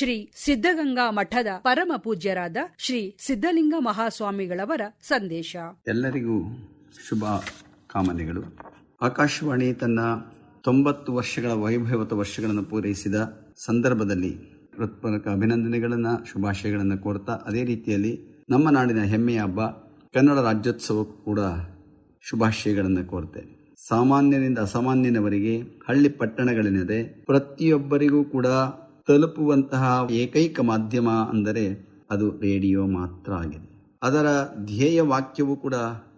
ಶ್ರೀ ಸಿದ್ಧಗಂಗಾ ಮಠದ ಪರಮ ಪೂಜ್ಯರಾದ ಶ್ರೀ ಸಿದ್ಧಲಿಂಗ ಮಹಾಸ್ವಾಮಿಗಳವರ ಸಂದೇಶ. ಎಲ್ಲರಿಗೂ ಶುಭ ಕಾಮನೆಗಳು. ಆಕಾಶವಾಣಿ ತನ್ನ ತೊಂಬತ್ತು ವರ್ಷಗಳ ವೈಭವತ ವರ್ಷಗಳನ್ನು ಪೂರೈಸಿದ ಸಂದರ್ಭದಲ್ಲಿ ಹೃತ್ಪೂರ್ವಕ ಅಭಿನಂದನೆಗಳನ್ನು, ಶುಭಾಶಯಗಳನ್ನು ಕೋರ್ತಾ ಅದೇ ರೀತಿಯಲ್ಲಿ ನಮ್ಮ ನಾಡಿನ ಹೆಮ್ಮೆಯ ಹಬ್ಬ ಕನ್ನಡ ರಾಜ್ಯೋತ್ಸವಕ್ಕೂ ಕೂಡ ಶುಭಾಶಯಗಳನ್ನು ಕೋರ್ತೇನೆ. ಸಾಮಾನ್ಯನಿಂದ ಅಸಾಮಾನ್ಯನವರಿಗೆ ಹಳ್ಳಿ ಪಟ್ಟಣಗಳಿನದೆ ಪ್ರತಿಯೊಬ್ಬರಿಗೂ ಕೂಡ ತಲುಪುವಂತಹ ಏಕೈಕ ಮಾಧ್ಯಮ ಅಂದರೆ ಅದು ರೇಡಿಯೋ ಮಾತ್ರ ಆಗಿದೆ. ಅದರ ಧ್ಯೇಯ ವಾಕ್ಯವು ಕೂಡ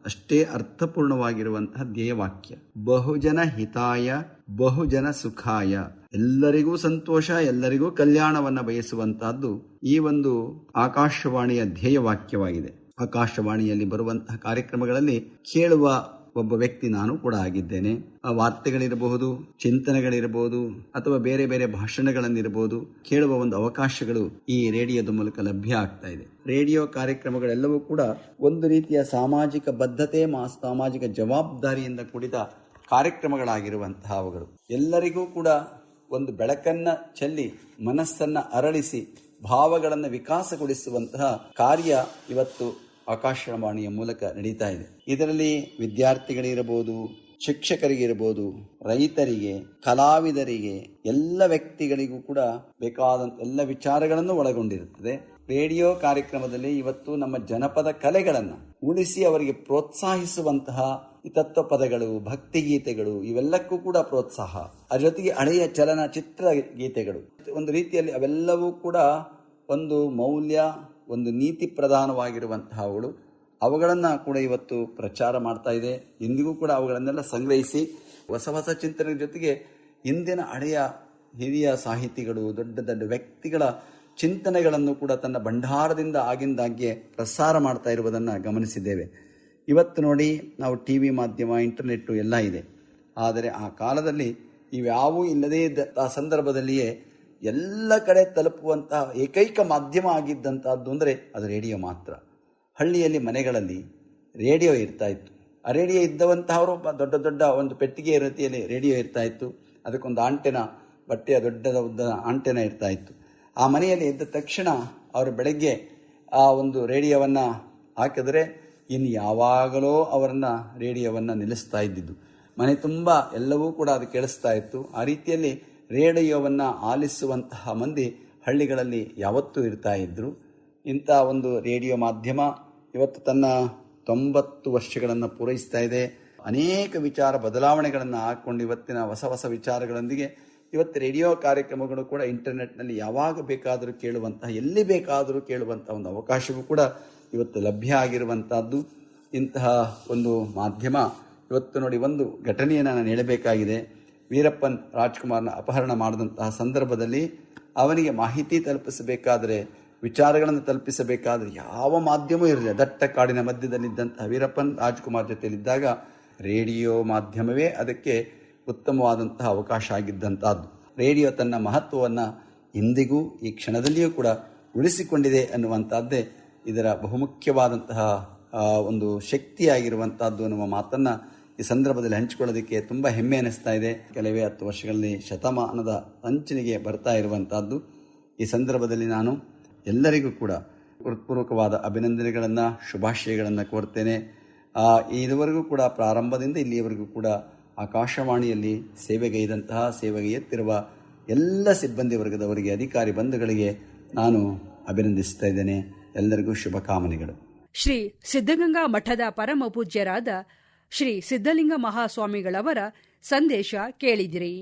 ಅಷ್ಟೇ ಅರ್ಥಪೂರ್ಣವಾಗಿರುವಂತಹ ಧ್ಯೇಯ ವಾಕ್ಯ. ಬಹುಜನ ಹಿತಾಯ, ಬಹುಜನ ಸುಖಾಯ. ಎಲ್ಲರಿಗೂ ಸಂತೋಷ, ಎಲ್ಲರಿಗೂ ಕಲ್ಯಾಣವನ್ನ ಬಯಸುವಂತಹದ್ದು ಈ ಒಂದು ಆಕಾಶವಾಣಿಯ ಧ್ಯೇಯ ವಾಕ್ಯವಾಗಿದೆ. ಆಕಾಶವಾಣಿಯಲ್ಲಿ ಬರುವಂತಹ ಕಾರ್ಯಕ್ರಮಗಳಲ್ಲಿ ಕೇಳುವ ಒಬ್ಬ ವ್ಯಕ್ತಿ ನಾನು ಕೂಡ ಆಗಿದ್ದೇನೆ. ಆ ವಾರ್ತೆಗಳಿರಬಹುದು, ಚಿಂತನೆಗಳಿರಬಹುದು, ಅಥವಾ ಬೇರೆ ಬೇರೆ ಭಾಷಣಗಳನ್ನಿರಬಹುದು, ಕೇಳುವ ಒಂದು ಅವಕಾಶಗಳು ಈ ರೇಡಿಯೋದ ಮೂಲಕ ಲಭ್ಯ ಆಗ್ತಾ ಇದೆ. ರೇಡಿಯೋ ಕಾರ್ಯಕ್ರಮಗಳೆಲ್ಲವೂ ಕೂಡ ಒಂದು ರೀತಿಯ ಸಾಮಾಜಿಕ ಬದ್ಧತೆ ಸಾಮಾಜಿಕ ಜವಾಬ್ದಾರಿಯಿಂದ ಕೂಡಿದ ಕಾರ್ಯಕ್ರಮಗಳಾಗಿರುವಂತಹ ಅವುಗಳು ಎಲ್ಲರಿಗೂ ಕೂಡ ಒಂದು ಬೆಳಕನ್ನ ಚೆಲ್ಲಿ, ಮನಸ್ಸನ್ನ ಅರಳಿಸಿ, ಭಾವಗಳನ್ನು ವಿಕಾಸಗೊಳಿಸುವಂತಹ ಕಾರ್ಯ ಇವತ್ತು ಆಕಾಶವಾಣಿಯ ಮೂಲಕ ನಡೀತಾ ಇದೆ. ಇದರಲ್ಲಿ ವಿದ್ಯಾರ್ಥಿಗಳಿರಬಹುದು, ಶಿಕ್ಷಕರಿಗಿರಬಹುದು, ರೈತರಿಗೆ, ಕಲಾವಿದರಿಗೆ, ಎಲ್ಲ ವ್ಯಕ್ತಿಗಳಿಗೂ ಕೂಡ ಬೇಕಾದ ಎಲ್ಲ ವಿಚಾರಗಳನ್ನು ಒಳಗೊಂಡಿರುತ್ತದೆ. ರೇಡಿಯೋ ಕಾರ್ಯಕ್ರಮದಲ್ಲಿ ಇವತ್ತು ನಮ್ಮ ಜನಪದ ಕಲೆಗಳನ್ನು ಉಳಿಸಿ ಅವರಿಗೆ ಪ್ರೋತ್ಸಾಹಿಸುವಂತಹ ತತ್ವ ಪದಗಳು ಭಕ್ತಿಗೀತೆಗಳು, ಇವೆಲ್ಲಕ್ಕೂ ಕೂಡ ಪ್ರೋತ್ಸಾಹ. ಅದರ ಜೊತೆಗೆ ಹಳೆಯ ಚಲನಚಿತ್ರ ಗೀತೆಗಳು. ಒಂದು ರೀತಿಯಲ್ಲಿ ಅವೆಲ್ಲವೂ ಕೂಡ ಒಂದು ಮೌಲ್ಯ ಒಂದು ನೀತಿ ಪ್ರಧಾನವಾಗಿರುವಂತಹವುಗಳು ಅವುಗಳನ್ನು ಕೂಡ ಇವತ್ತು ಪ್ರಚಾರ ಮಾಡ್ತಾ ಇದೆ. ಇಂದಿಗೂ ಕೂಡ ಅವುಗಳನ್ನೆಲ್ಲ ಸಂಗ್ರಹಿಸಿ ಹೊಸ ಹೊಸ ಚಿಂತನೆ ಜೊತೆಗೆ ಇಂದಿನ ಹಳೆಯ ಹಿರಿಯ ಸಾಹಿತಿಗಳು, ದೊಡ್ಡ ದೊಡ್ಡ ವ್ಯಕ್ತಿಗಳ ಚಿಂತನೆಗಳನ್ನು ಕೂಡ ತನ್ನ ಭಂಡಾರದಿಂದ ಆಗಿಂದಾಗ್ಗೆ ಪ್ರಸಾರ ಮಾಡ್ತಾ ಇರುವುದನ್ನು ಗಮನಿಸಿದ್ದೇವೆ. ಇವತ್ತು ನೋಡಿ ನಾವು ಟಿ ವಿ ಮಾಧ್ಯಮ, ಇಂಟರ್ನೆಟ್ಟು ಎಲ್ಲ ಇದೆ. ಆದರೆ ಆ ಕಾಲದಲ್ಲಿ ಇವ್ಯಾವೂ ಇಲ್ಲದೇ ಇದ್ದ ಆ ಸಂದರ್ಭದಲ್ಲಿಯೇ ಎಲ್ಲ ಕಡೆ ತಲುಪುವಂತಹ ಏಕೈಕ ಮಾಧ್ಯಮ ಆಗಿದ್ದಂಥದ್ದು ಅಂದರೆ ಅದು ರೇಡಿಯೋ ಮಾತ್ರ. ಹಳ್ಳಿಯಲ್ಲಿ ಮನೆಗಳಲ್ಲಿ ರೇಡಿಯೋ ಇರ್ತಾ ಇತ್ತು. ಆ ರೇಡಿಯೋ ಇದ್ದವಂತಹವರು ದೊಡ್ಡ ದೊಡ್ಡ ಒಂದು ಪೆಟ್ಟಿಗೆಯ ರೀತಿಯಲ್ಲಿ ರೇಡಿಯೋ ಇರ್ತಾ ಇತ್ತು. ಅದಕ್ಕೊಂದು ಆಂಟೆನ, ಬಟ್ಟೆಯ ದೊಡ್ಡದ ಉದ್ದ ಆಂಟೆನ ಇರ್ತಾ ಇತ್ತು. ಆ ಮನೆಯಲ್ಲಿ ಇದ್ದ ತಕ್ಷಣ ಅವರು ಬೆಳಗ್ಗೆ ಆ ಒಂದು ರೇಡಿಯೋವನ್ನು ಹಾಕಿದರೆ ಇನ್ನು ಯಾವಾಗಲೋ ಅವರನ್ನು ರೇಡಿಯೋವನ್ನು ನಿಲ್ಲಿಸ್ತಾ ಇದ್ದಿದ್ದು. ಮನೆ ತುಂಬ ಎಲ್ಲವೂ ಕೂಡ ಅದು ಕೇಳಿಸ್ತಾ ಇತ್ತು. ಆ ರೀತಿಯಲ್ಲಿ ರೇಡಿಯೋವನ್ನು ಆಲಿಸುವಂತಹ ಮಂದಿ ಹಳ್ಳಿಗಳಲ್ಲಿ ಯಾವತ್ತೂ ಇರ್ತಾ ಇದ್ದರು ಇಂಥ ಒಂದು ರೇಡಿಯೋ ಮಾಧ್ಯಮ ಇವತ್ತು ತನ್ನ ತೊಂಬತ್ತು ವರ್ಷಗಳನ್ನು ಪೂರೈಸ್ತಾ ಇದೆ. ಅನೇಕ ವಿಚಾರ ಬದಲಾವಣೆಗಳನ್ನು ಹಾಕ್ಕೊಂಡು ಇವತ್ತಿನ ಹೊಸ ಹೊಸ ವಿಚಾರಗಳೊಂದಿಗೆ ಇವತ್ತು ರೇಡಿಯೋ ಕಾರ್ಯಕ್ರಮಗಳು ಕೂಡ ಇಂಟರ್ನೆಟ್ನಲ್ಲಿ ಯಾವಾಗ ಬೇಕಾದರೂ ಕೇಳುವಂತಹ, ಎಲ್ಲಿ ಬೇಕಾದರೂ ಕೇಳುವಂತಹ ಒಂದು ಅವಕಾಶವೂ ಕೂಡ ಇವತ್ತು ಲಭ್ಯ ಆಗಿರುವಂಥದ್ದು ಇಂತಹ ಒಂದು ಮಾಧ್ಯಮ ಇವತ್ತು ನೋಡಿ ಒಂದು ಘಟನೆಯನ್ನು ನಾನು ಹೇಳಬೇಕಾಗಿದೆ. ವೀರಪ್ಪನ್ ರಾಜ್ಕುಮಾರ್ನ ಅಪಹರಣ ಮಾಡಿದಂತಹ ಸಂದರ್ಭದಲ್ಲಿ ಅವನಿಗೆ ಮಾಹಿತಿ ತಲುಪಿಸಬೇಕಾದರೆ, ವಿಚಾರಗಳನ್ನು ತಲುಪಿಸಬೇಕಾದರೆ ಯಾವ ಮಾಧ್ಯಮ ಇರಲಿಲ್ಲ. ದಟ್ಟ ಕಾಡಿನ ಮಧ್ಯದಲ್ಲಿದ್ದಂತಹ ವೀರಪ್ಪನ್ ರಾಜ್ಕುಮಾರ್ ಜೊತೆಯಲ್ಲಿದ್ದಾಗ ರೇಡಿಯೋ ಮಾಧ್ಯಮವೇ ಅದಕ್ಕೆ ಉತ್ತಮವಾದಂತಹ ಅವಕಾಶ ಆಗಿದ್ದಂತಹದ್ದು ರೇಡಿಯೋ ತನ್ನ ಮಹತ್ವವನ್ನು ಇಂದಿಗೂ ಈ ಕ್ಷಣದಲ್ಲಿಯೂ ಕೂಡ ಉಳಿಸಿಕೊಂಡಿದೆ ಅನ್ನುವಂಥದ್ದೇ ಇದರ ಬಹುಮುಖ್ಯವಾದಂತಹ ಒಂದು ಶಕ್ತಿಯಾಗಿರುವಂಥದ್ದು ಅನ್ನುವ ಮಾತನ್ನು ಈ ಸಂದರ್ಭದಲ್ಲಿ ಹಂಚಿಕೊಳ್ಳೋದಕ್ಕೆ ತುಂಬ ಹೆಮ್ಮೆ ಅನಿಸ್ತಾ ಇದೆ. ಕೆಲವೇ ಹತ್ತು ವರ್ಷಗಳಲ್ಲಿ ಶತಮಾನದ ಅಂಚಿನಿಗೆ ಬರ್ತಾ ಇರುವಂತಹದ್ದು. ಈ ಸಂದರ್ಭದಲ್ಲಿ ನಾನು ಎಲ್ಲರಿಗೂ ಕೂಡ ಹೃತ್ಪೂರ್ವಕವಾದ ಅಭಿನಂದನೆಗಳನ್ನು, ಶುಭಾಶಯಗಳನ್ನು ಕೋರ್ತೇನೆ. ಇದುವರೆಗೂ ಕೂಡ ಪ್ರಾರಂಭದಿಂದ ಇಲ್ಲಿಯವರೆಗೂ ಕೂಡ ಆಕಾಶವಾಣಿಯಲ್ಲಿ ಸೇವೆಗೈದಂತಹ ಸೇವೆಗೆ ಎತ್ತಿರುವ ಎಲ್ಲ ಸಿಬ್ಬಂದಿ ವರ್ಗದವರಿಗೆ, ಅಧಿಕಾರಿ ಬಂಧುಗಳಿಗೆ ನಾನು ಅಭಿನಂದಿಸ್ತಾ ಇದ್ದೇನೆ. ಎಲ್ಲರಿಗೂ ಶುಭಕಾಮನೆಗಳು. ಶ್ರೀ ಸಿದ್ಧಗಂಗಾ ಮಠದ ಪರಮ ಪೂಜ್ಯರಾದ ಶ್ರೀ ಸಿದ್ಧಲಿಂಗ ಮಹಾಸ್ವಾಮಿಗಳವರ ಸಂದೇಶ ಕೇಳಿದಿರಿ.